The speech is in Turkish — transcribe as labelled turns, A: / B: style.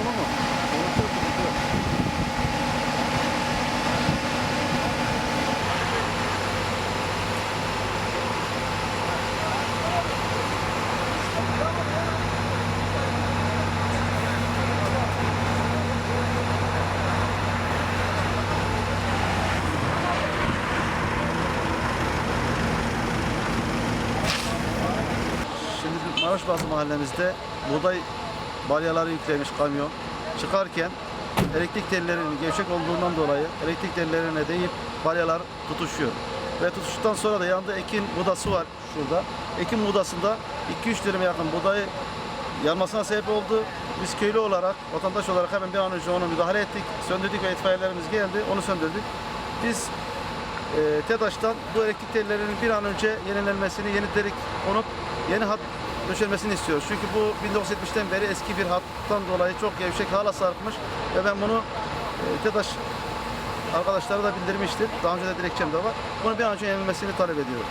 A: onu mu? Onu çok Maraşbazı mahallemizde buğday balyaları yüklemiş kamyon çıkarken elektrik tellerinin gevşek olduğundan dolayı elektrik tellerine değip balyalar tutuşuyor. Ve tutuştuktan sonra da yanında ekin budası var şurada. Ekin budasında 2-3 dönüme yakın buğdayı yanmasına sebep oldu. Biz köylü olarak, vatandaş olarak hemen bir an önce onu müdahale ettik. Söndürdük ve itfaiyelerimiz geldi. Onu söndürdük. Biz e, TEDAŞ'tan bu elektrik tellerinin bir an önce yenilenmesini, yeni delik konup yeni hat döşenmesini istiyoruz. Çünkü bu 1970'ten beri eski bir hattan dolayı çok gevşek hala sarkmış ve ben bunu e, TEDAŞ arkadaşlara da bildirmiştim. Daha önce de dilekçem de var. Bunu bir an önce yenilmesini talep ediyorum.